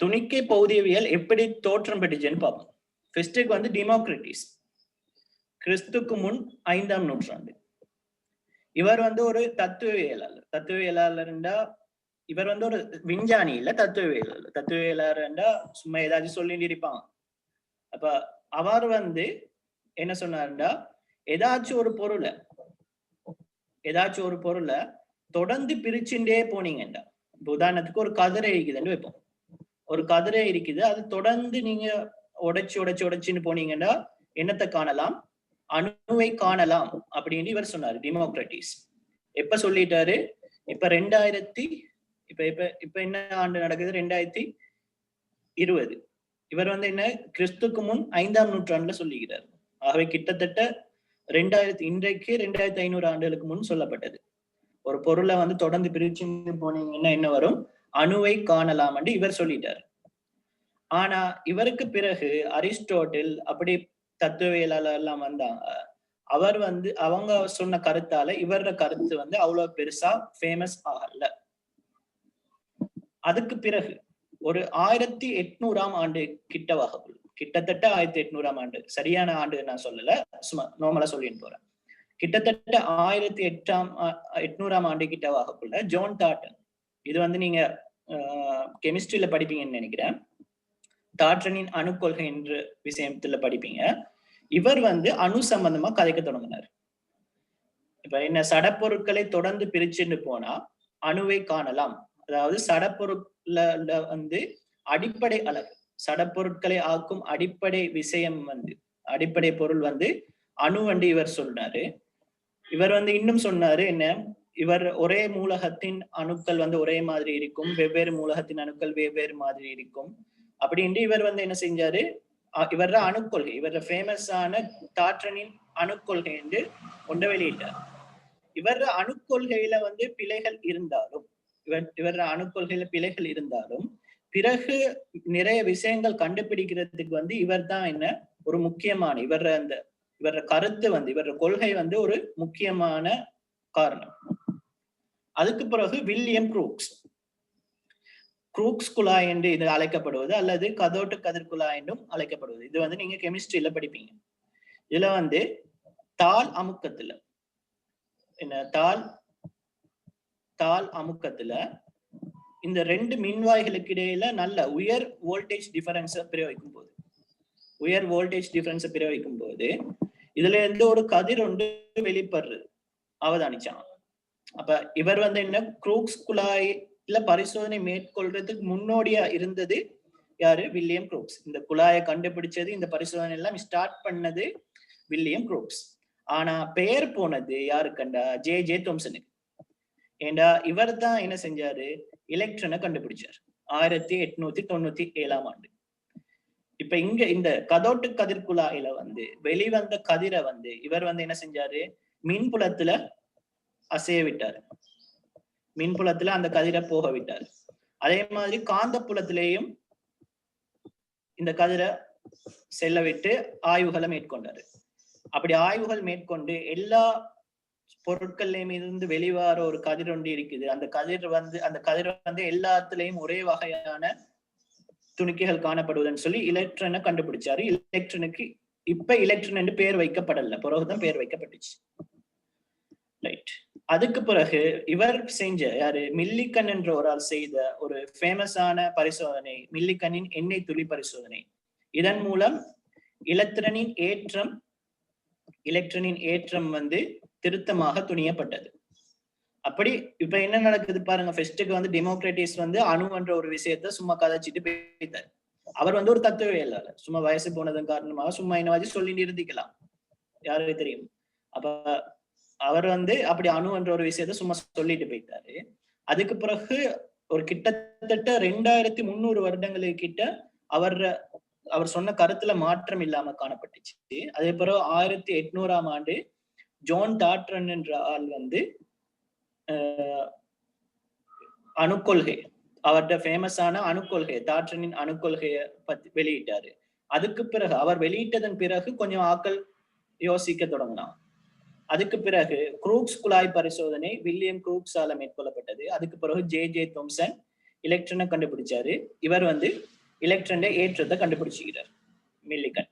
துணிக்கை பௌதியவியல் எப்படி தோற்றம் பெற்றுச்சுன்னு பார்ப்போம். ஃபெஸ்டுக்கு வந்து டெமோக்ரட்டிஸ் கிறிஸ்துக்கு முன் ஐந்தாம் நூற்றாண்டு. இவர் வந்து ஒரு தத்துவவியலாளர். தத்துவவியலாளர்ண்டா இவர் வந்து ஒரு விஞ்ஞானி இல்ல தத்துவவியலாளர். தத்துவவியலாளர்ண்டா சும்மா ஏதாச்சும் சொல்லிட்டு இருப்பாங்க அப்ப அவர் வந்து என்ன சொன்னார்டா ஏதாச்சும் ஒரு பொருளை ஏதாச்சும் ஒரு பொருளை தொடர்ந்து பிரிச்சுட்டே போனீங்கண்டா இப்ப உதாரணத்துக்கு ஒரு கதிரை இருக்குதுன்னு வைப்போம். ஒரு கதிரை இருக்குது. அது தொடர்ந்து நீங்க உடைச்சு உடைச்சு உடைச்சுன்னு போனீங்கன்னா என்னத்தை காணலாம்? அணுவை காணலாம் அப்படின்னு இவர் சொன்னாரு டெமோக்ரட்டிஸ். எப்ப சொல்லிட்டாரு? இப்ப ரெண்டாயிரத்தி இப்ப இப்ப இப்ப என்ன ஆண்டு நடக்குது? ரெண்டாயிரத்தி இருபது. இவர் வந்து என்ன? கிறிஸ்துக்கு முன் ஐந்தாம் நூற்றாண்டுல சொல்லுகிறார். ஆகவே கிட்டத்தட்ட ரெண்டாயிரத்தி இன்றைக்கு ரெண்டாயிரத்தி ஐநூறு ஆண்டுகளுக்கு முன் சொல்லப்பட்டது. ஒரு பொருளை வந்து தொடர்ந்து பிரிச்சு போனீங்கன்னா என்ன வரும்? அணுவை காணலாம் என்று இவர் சொல்லிட்டார். ஆனா இவருக்கு பிறகு அரிஸ்டோட்டில் அப்படி தத்துவவியலாளர் எல்லாம் வந்தாங்க அவர் வந்து அவங்க சொன்ன கருத்தால இவரோட கருத்து வந்து அவ்வளவு பெருசா ஃபேமஸ் ஆகல. அதுக்கு பிறகு ஒரு ஆயிரத்தி எட்நூறாம் ஆண்டு கிட்ட வகுப்பு கிட்டத்தட்ட ஆயிரத்தி எட்நூறாம் ஆண்டு சரியான ஆண்டு நான் சொல்லல சும்மா நார்மலா சொல்லிட்டு போறேன். கிட்டத்தட்ட ஆயிரத்தி எட்டாம் எட்நூறாம் ஆண்டு கிட்ட வகுப்புல ஜோன் தாட்டன் இது வந்து நீங்க கெமிஸ்ட்ரியில படிப்பீங்கன்னு நினைக்கிறேன். டாட்ரனின் அணுக்கொள்கை என்று விஷயத்துல படிப்பீங்க. இவர் வந்து அணு சம்பந்தமா கதைக்க தொடங்கினார். இப்ப என்ன சடப்பொருட்களை தொடர்ந்து பிரிச்சுன்னு போனா அணுவை காணலாம். அதாவது சடப்பொருட்ல வந்து அடிப்படை அளவு சடப்பொருட்களை ஆக்கும் அடிப்படை விஷயம் வந்து அடிப்படை பொருள் வந்து அணு வந்து இவர் சொன்னாரு இவர் வந்து இன்னும் சொன்னாரு என்ன இவர் ஒரே மூலகத்தின் அணுக்கள் வந்து ஒரே மாதிரி இருக்கும். வெவ்வேறு மூலகத்தின் அணுக்கள் வெவ்வேறு மாதிரி இருக்கும். அப்படின்ட்டு இவர் வந்து என்ன செஞ்சாரு? இவர அணுக்கொள்கை இவர ஃபேமஸான தாற்றனின் அணுக்கொள்கை என்று கொண்டு வெளியிட்டார். இவர அணுக்கொள்கையில வந்து பிழைகள் இருந்தாலும் இவர் இவர அணுக்கொள்கையில பிழைகள் இருந்தாலும் பிறகு நிறைய விஷயங்கள் கண்டுபிடிக்கிறதுக்கு வந்து இவர் தான் என்ன ஒரு முக்கியமான இவர அந்த இவர கருத்து வந்து இவர கொள்கை வந்து ஒரு முக்கியமான காரணம். அதுக்கு பிறகு வில்லியம் குரூக்ஸ். குரூக்ஸ் குழாய் என்று இது அழைக்கப்படுவது அல்லது கதோட்டு கதிர் குழாய் என்றும் அழைக்கப்படுவது. இது வந்து நீங்க கெமிஸ்ட்ரியில படிப்பீங்க. இதுல வந்து தாள் அமுக்கத்துல என்ன தாள் தாள் அமுக்கத்துல இந்த ரெண்டு மின்வாய்களுக்கு இடையில நல்ல உயர் வோல்டேஜ் டிஃபரன்ஸை பிரயோகிக்கும் போது உயர் வோல்டேஜ் டிஃபரன்ஸை பிரயோகிக்கும் போது இதுல இருந்து ஒரு கதிர் ஒன்று வெளிப்படுறது அவதானிச்சான் அப்ப இவர் வந்து என்ன குரூக்ஸ் குழாயில பரிசோதனை மேற்கொள்றதுக்கு முன்னோடியா இருந்தது யாரு? William Crookes. இந்த குழாயை கண்டுபிடிச்சது இந்த பரிசோதனை எல்லாம் ஸ்டார்ட் பண்ணது வில்லியம் குரூக்ஸ். ஆனா பெயர் போனது யாரு கண்டா ஜே. ஜே. தோம்சனுக்கு. ஏண்டா இவர் தான் என்ன செஞ்சாரு? எலக்ட்ரனை கண்டுபிடிச்சார். ஆயிரத்தி எட்நூத்தி தொண்ணூத்தி ஏழாம் ஆண்டு. இப்ப இங்க இந்த கதோட்டு கதிர் குழாயில வந்து வெளிவந்த கதிரை வந்து இவர் வந்து என்ன செஞ்சாரு? மின்புலத்துல அசைய விட்டார் மின்புலத்துல அந்த கதிரை போக விட்டார் அதே மாதிரி காந்த புலத்திலேயும் இந்த கதிரை செல்ல விட்டு ஆய்வுகளை மேற்கொண்டாரு. அப்படி ஆய்வுகள் மேற்கொண்டு எல்லா பொருட்கள்லயும் இருந்து வெளிவார ஒரு கதிர் ஒன்று இருக்குது. அந்த கதிர் வந்து அந்த கதிர் வந்து எல்லாத்துலயும் ஒரே வகையான துணிக்கைகள் காணப்படுவதுன்னு சொல்லி இலக்ட்ரனை கண்டுபிடிச்சாரு. இலக்ட்ரனுக்கு இப்ப இலக்ட்ரன் என்று பேர் வைக்கப்படல. பிறகுதான் பேர் வைக்கப்பட்டுச்சு. ரைட் அதுக்கு பிறகு இவர் செஞ்ச யாரு? மில்லிக்கன் என்ற ஒரு ஆள் செய்த ஒரு ஃபேமஸான பரிசோதனை மில்லிக்கனின் எண்ணெய் துளி பரிசோதனை. இதன் மூலம் இலத்திரனின் ஏற்றம் இலக்ட்ரனின் ஏற்றம் வந்து திருத்தமாக துணியப்பட்டது. அப்படி இப்ப என்ன நடக்குது பாருங்க ஃபெஸ்ட்டுக்கு வந்து டெமோக்ரட்டிஸ் வந்து அணு என்ற ஒரு விஷயத்த சும்மா கதைச்சிட்டு போயிட்டார் அவர் வந்து ஒரு தத்துவவியலாளர். சும்மா வயசு போனதன் காரணமாக சும்மா என்னவாச்சும் சொல்லிட்டு இருந்திக்கலாம் யாருக்கு தெரியும்? அப்ப அவர் வந்து அப்படி அணு என்ற ஒரு விஷயத்த சும்மா சொல்லிட்டு போயிட்டாரு. அதுக்கு பிறகு ஒரு கிட்டத்தட்ட ரெண்டாயிரத்தி முந்நூறு வருடங்களுக்கு கிட்ட அவர் அவர் சொன்ன கருத்துல மாற்றம் இல்லாம காணப்பட்டுச்சு. அதே பிறகு ஆயிரத்தி எட்நூறாம் ஆண்டு ஜோன் டாட்ரன் என்ற ஆள் வந்து அணுக்கொள்கை அவர்கிட்ட ஃபேமஸான அணுக்கொள்கை டாட்ரனின் அணுக்கொள்கையை பத்தி வெளியிட்டாரு. அதுக்கு பிறகு அவர் வெளியிட்டதன் பிறகு கொஞ்சம் ஆக்கள் யோசிக்க தொடங்கினான் அதுக்கு பிறகு குரூக்ஸ் குழாய் பரிசோதனை வில்லியம் குரூக்ஸால மேற்கொள்ளப்பட்டது. அதுக்கு பிறகு ஜே ஜே தோம்சன் எலக்ட்ரனை கண்டுபிடிச்சாரு. இவர் வந்து எலக்ட்ரன் ஏற்றத்தை கண்டுபிடிச்சுக்கிறார். மில்லிகன்.